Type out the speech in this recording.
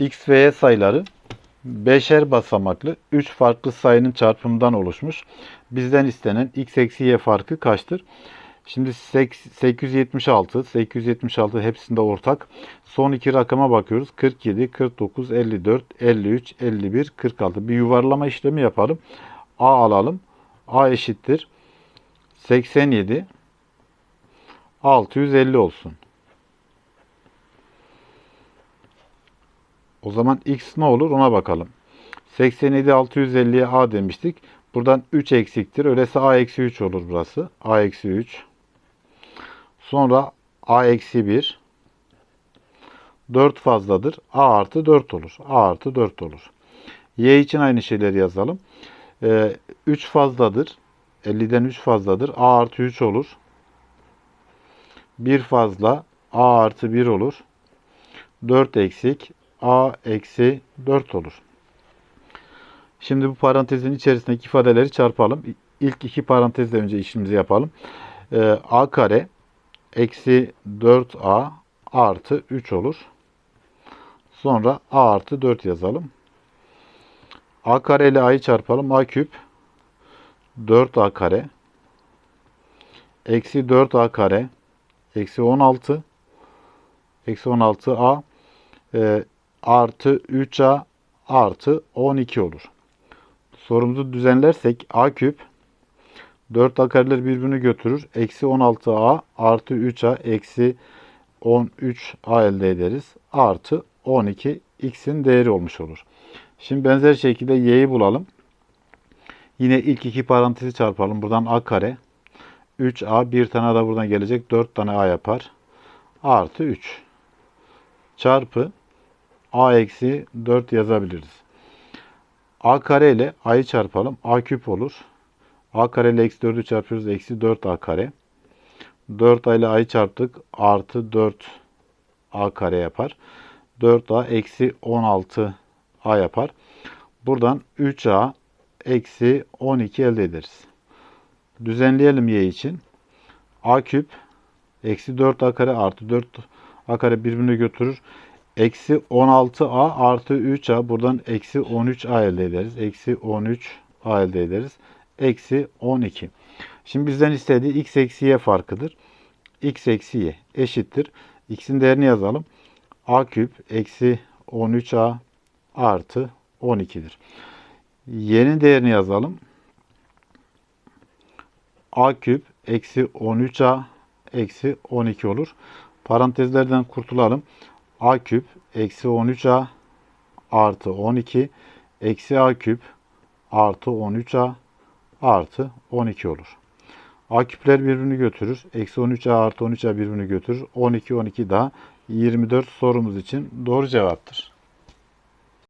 x ve y sayıları beşer basamaklı 3 farklı sayının çarpımından oluşmuş. Bizden istenen x eksi y farkı kaçtır? Şimdi sek- 876, 876 hepsinde ortak. Son iki rakama bakıyoruz. 47, 49, 54, 53, 51, 46. Bir yuvarlama işlemi yapalım. A alalım. A eşittir. 87, 650 olsun. O zaman x ne olur ona bakalım. 87 650'ye a demiştik. Buradan 3 eksiktir. Öyleyse a eksi 3 olur burası. a eksi 3. Sonra a eksi 1. 4 fazladır. a artı 4 olur. a artı 4 olur. y için aynı şeyleri yazalım. Ee, 3 fazladır. 50'den 3 fazladır. a artı 3 olur. 1 fazla. a artı 1 olur. 4 eksik a eksi 4 olur. Şimdi bu parantezin içerisindeki ifadeleri çarpalım. İlk iki parantezle önce işimizi yapalım. Ee, a kare eksi 4a artı 3 olur. Sonra a artı 4 yazalım. a kare ile a'yı çarpalım. a küp 4a kare eksi 4a kare eksi 16 eksi 16a e, artı 3a artı 12 olur. Sorumuzu düzenlersek a küp 4 a kareler birbirini götürür. Eksi 16a artı 3a eksi 13a elde ederiz. Artı 12 x'in değeri olmuş olur. Şimdi benzer şekilde y'yi bulalım. Yine ilk iki parantezi çarpalım. Buradan a kare 3a bir tane de buradan gelecek 4 tane a yapar. Artı 3 çarpı a eksi 4 yazabiliriz. a kare ile a'yı çarpalım. a küp olur. a kare ile eksi 4'ü çarpıyoruz. Eksi 4a kare. 4a ile a'yı çarptık. Artı 4 a kare yapar. 4a eksi 16 a yapar. Buradan 3a eksi 12 elde ederiz. Düzenleyelim y için. a küp eksi 4a kare artı 4 a kare birbirini götürür. Eksi 16a artı 3a buradan eksi 13a elde ederiz. Eksi 13a elde ederiz. Eksi 12. Şimdi bizden istediği x eksi y farkıdır. x eksi y eşittir. x'in değerini yazalım. a küp eksi 13a artı 12'dir. y'nin değerini yazalım. a küp eksi 13a eksi 12 olur. Parantezlerden kurtulalım a küp eksi 13a artı 12 eksi a küp artı 13a artı 12 olur. A küpler birbirini götürür. Eksi 13a artı 13a birbirini götürür. 12 12 daha 24 sorumuz için doğru cevaptır.